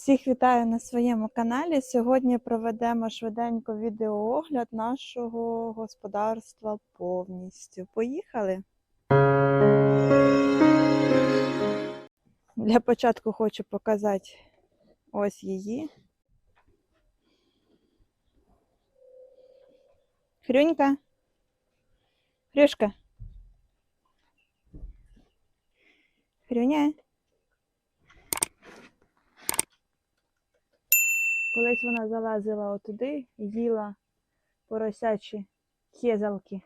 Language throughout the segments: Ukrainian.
Всіх вітаю на своєму каналі. Сьогодні проведемо швиденько відеоогляд нашого господарства повністю. Поїхали! Для початку хочу показати ось її. Хрюнька. Хрюшка. Хрюня. Колись вона залазила отуди, їла поросячі хєзалки.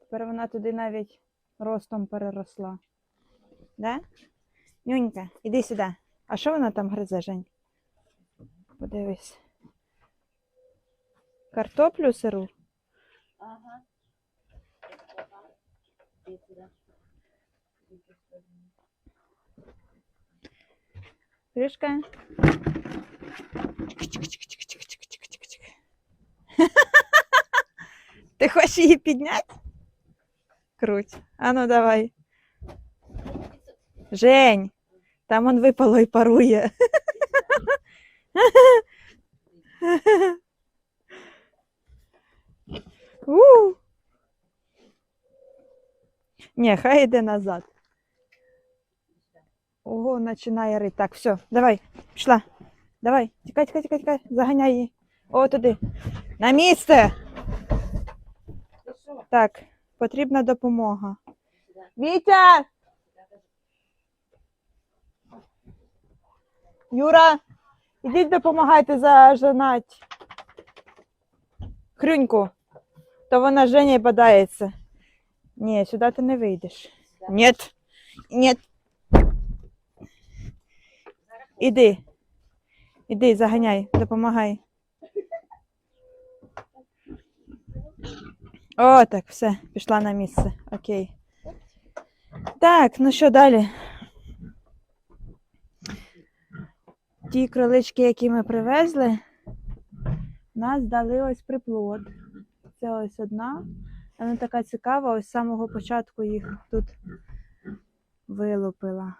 Тепер вона туди навіть ростом переросла. Да? Нюнька, іди сюди. А що вона там гризе, Жень? Подивись. Картоплю сиру? Ага. Иди сюда. Кришка. Ти хочеш її підняти? Круть. А ну давай. Жень, там он випало і парує. У. Ні, хай йде назад. Ого, починає рити. Так, все, давай, пішла. Давай, тікай, тікай, тікай, тікай, заганяй її. О, туди. На місце. Так, потрібна допомога. Вітя! Юра, ідіть допомагайте зажинати. Хрюньку. То вона з Женєю бодається. Ні, сюди ти не вийдеш. Ні. Ні. Іди. Іди, заганяй, допомагай. О, так, все, пішла на місце. Окей. Так, ну що далі? Ті кролички, які ми привезли, нас дали ось приплод. Це ось одна. Вона така цікава, ось з самого початку їх тут вилупила.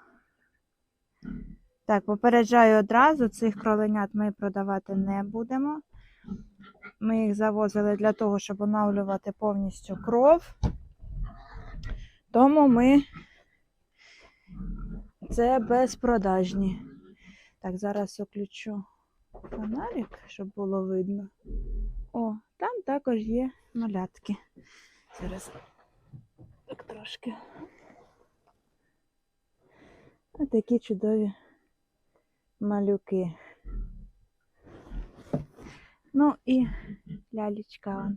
Так, попереджаю одразу, цих кроленят ми продавати не будемо. Ми їх завозили для того, щоб оновлювати повністю кров. Тому ми це безпродажні. Так, зараз включу фонарик, щоб було видно. О, там також є малятки. Зараз так трошки. Ось такі чудові малюки. Ну і лялечка.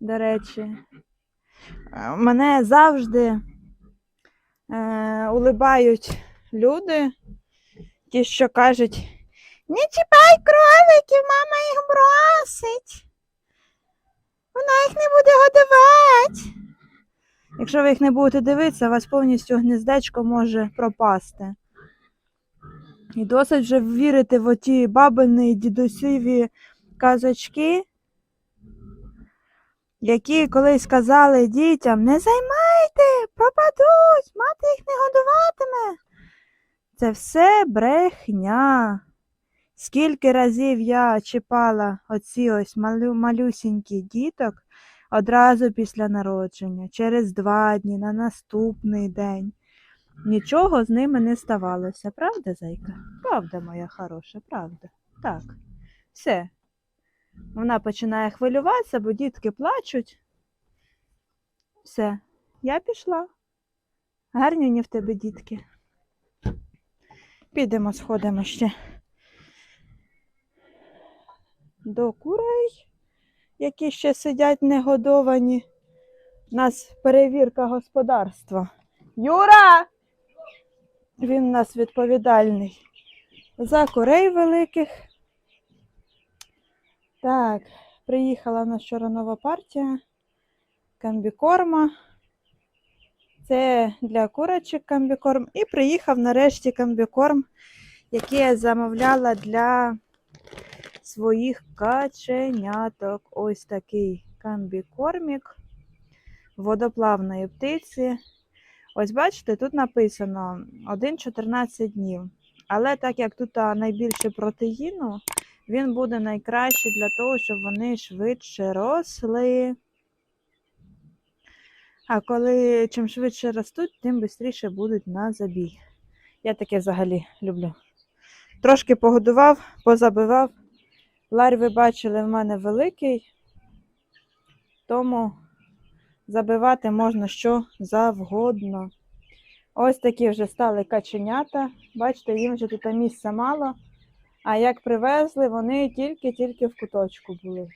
До речі, е, мене завжди е, улибають люди, ті, що кажуть, не чіпай кроликів, мама їх бросить. Вона їх не буде годувати. Якщо ви їх не будете дивитися, у вас повністю гнездечко може пропасти. І досить вже вірити в оті бабини і дідусіві казочки, які колись казали дітям, не займайте, пропадуть, мати їх не годуватиме. Це все брехня. Скільки разів я чіпала оці ось малю, малюсінькі діток одразу після народження, через два дні, на наступний день. Нічого з ними не ставалося, правда, зайка? Правда, моя хороша, правда. Так. Все. Вона починає хвилюватися, бо дітки плачуть. Все, я пішла. Гарні в тебе дітки. Підемо, сходимо ще до курей, які ще сидять негодовані. У нас перевірка господарства. Юра! Він у нас відповідальний за курей великих. Так, приїхала в нас вчора нова партія комбікорма. Це для курочок комбікорм. І приїхав нарешті комбікорм, який я замовляла для своїх каченяток. Ось такий комбікормік водоплавної птиці. Ось бачите, тут написано 1-14 днів. Але так як тут найбільше протеїну, він буде найкращий для того, щоб вони швидше росли. А коли чим швидше ростуть, тим швидше будуть на забій. Я таке взагалі люблю. Трошки погодував, позабивав. Ларь, ви бачили, в мене великий, тому забивати можна що завгодно. Ось такі вже стали каченята. Бачите, їм вже тут місця мало. А як привезли, вони тільки-тільки в куточку були.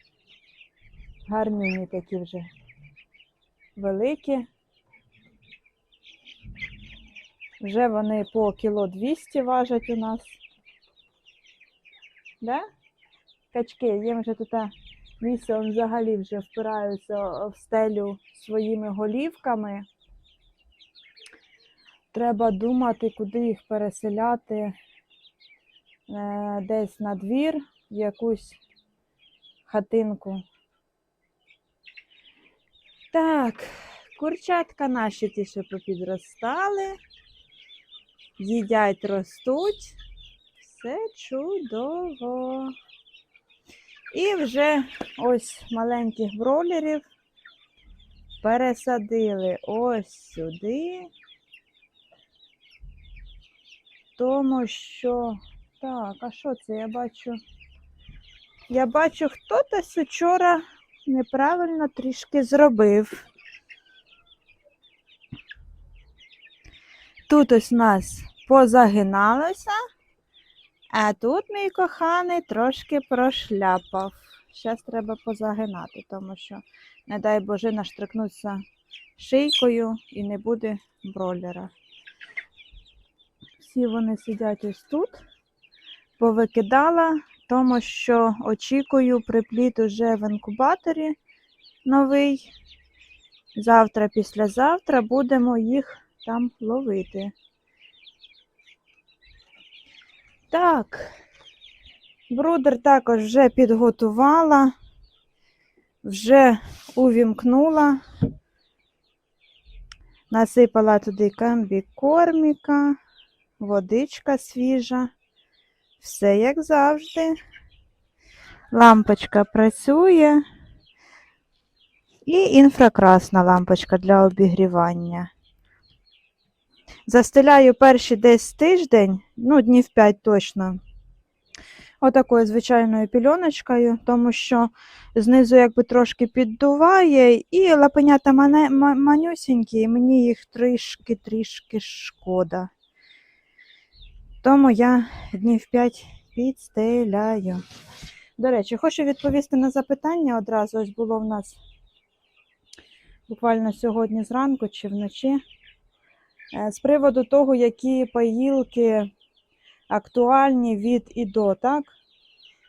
Гарнюні такі вже великі. Вже вони по кіло 200 важать у нас. Да? Качки, їм вже тут місце взагалі вже впираються в стелю своїми голівками. Треба думати, куди їх переселяти е, десь на двір, в якусь хатинку. Так, курчатка наші ті, що попідростали, їдять, ростуть. Все чудово. І вже ось маленьких бролерів пересадили ось сюди. Тому що. Так, а що це? Я бачу. Я бачу, хтось учора неправильно трішки зробив. Тут ось у нас позагиналося, а тут мій коханий трошки прошляпав. Зараз треба позагинати, тому що, не дай Боже, наштрикнуться шийкою і не буде бролера. Всі вони сидять ось тут. Повикидала, тому що очікую припліт уже в інкубаторі новий. Завтра, післязавтра будемо їх там ловити. Так, брудер також вже підготувала, вже увімкнула, насипала туди камбікорміка, водичка свіжа. Все як завжди. Лампочка працює. І інфракрасна лампочка для обігрівання. Застеляю перші десь тиждень, ну, днів 5 точно. Отакою звичайною пільоночкою, тому що знизу якби трошки піддуває, і лапенята манюсінькі, і мені їх трішки-трішки шкода. Тому я днів 5 підстеляю. До речі, хочу відповісти на запитання одразу. Ось було в нас буквально сьогодні зранку чи вночі. Е, З приводу того, які паїлки актуальні від і до, так?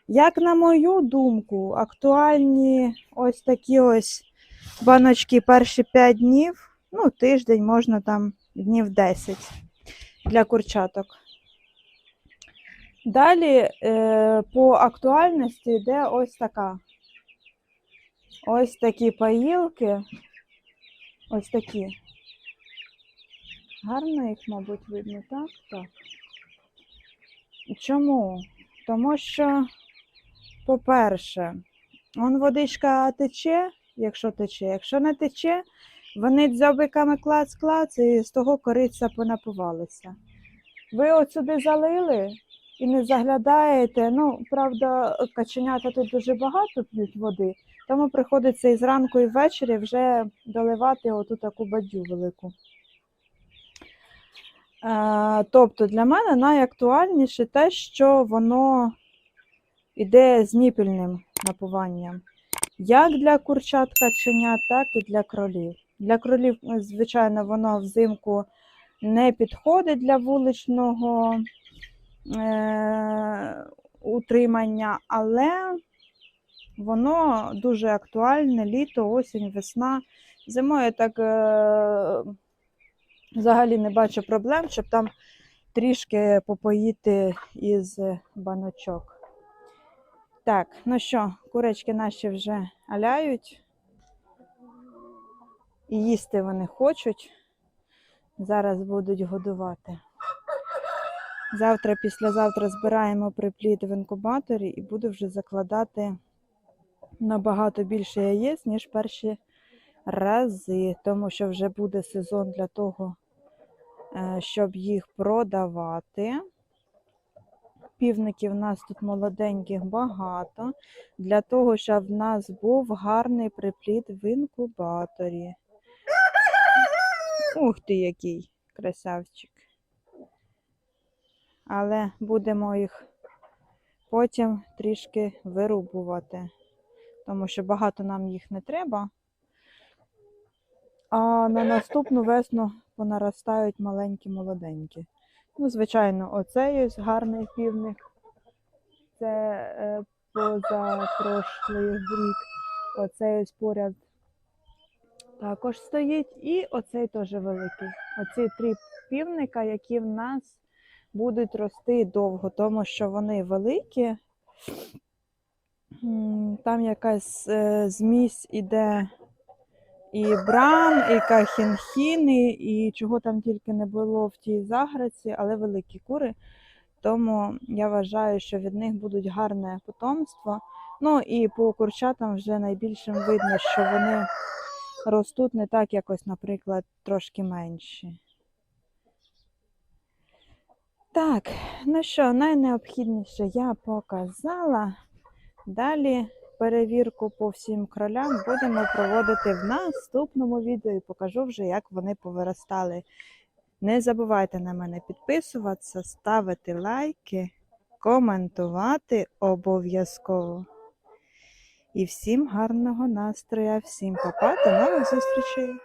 Як на мою думку, актуальні ось такі ось баночки перші 5 днів, ну, тиждень, можна там днів 10 для курчаток. Далі е, по актуальності йде ось така. Ось такі паїлки. Ось такі. Гарно їх, мабуть, видно, так? Так. Чому? Тому що, по-перше, он водичка тече, якщо тече. Якщо не тече, вони дзьобиками клац-клац і з того кориця понапивалися. Ви от сюди залили і не заглядаєте. Ну, правда, каченята тут дуже багато п'ють води, тому приходиться і зранку, і ввечері вже доливати оту таку бадю велику. Е, тобто для мене найактуальніше те, що воно йде з ніпільним напуванням. Як для курчат каченят, так і для кролів. Для кролів, е, звичайно, воно взимку не підходить для вуличного е- утримання, але воно дуже актуальне літо, осінь, весна. Зимою так е- взагалі не бачу проблем, щоб там трішки попоїти із баночок. Так, ну що, курочки наші вже аляють. І їсти вони хочуть. Зараз будуть годувати. Завтра, післязавтра збираємо приплід в інкубаторі і буду вже закладати набагато більше яєць, ніж перші рази, тому що вже буде сезон для того, щоб їх продавати. Півників в нас тут молоденьких багато, для того, щоб в нас був гарний приплід в інкубаторі. Ух ти, який красавчик. Але будемо їх потім трішки вирубувати, тому що багато нам їх не треба. А на наступну весну понаростають маленькі молоденькі. Ну, звичайно, оцей ось гарний півник. Це е, позапрошлий рік. Оцей ось поряд також стоїть. І оцей теж великий. Оці три півника, які в нас будуть рости довго, тому що вони великі. Там якась е, змісь іде і брам, і кахінхіни, і чого там тільки не було в тій заграці, але великі кури. Тому я вважаю, що від них будуть гарне потомство. Ну і по курчатам вже найбільшим видно, що вони ростуть не так, якось, наприклад, трошки менші. Так, ну що, найнеобхідніше я показала. Далі перевірку по всім кролям будемо проводити в наступному відео і покажу вже, як вони повиростали. Не забувайте на мене підписуватися, ставити лайки, коментувати обов'язково. І всім гарного настрою, всім па-па, до нових зустрічей!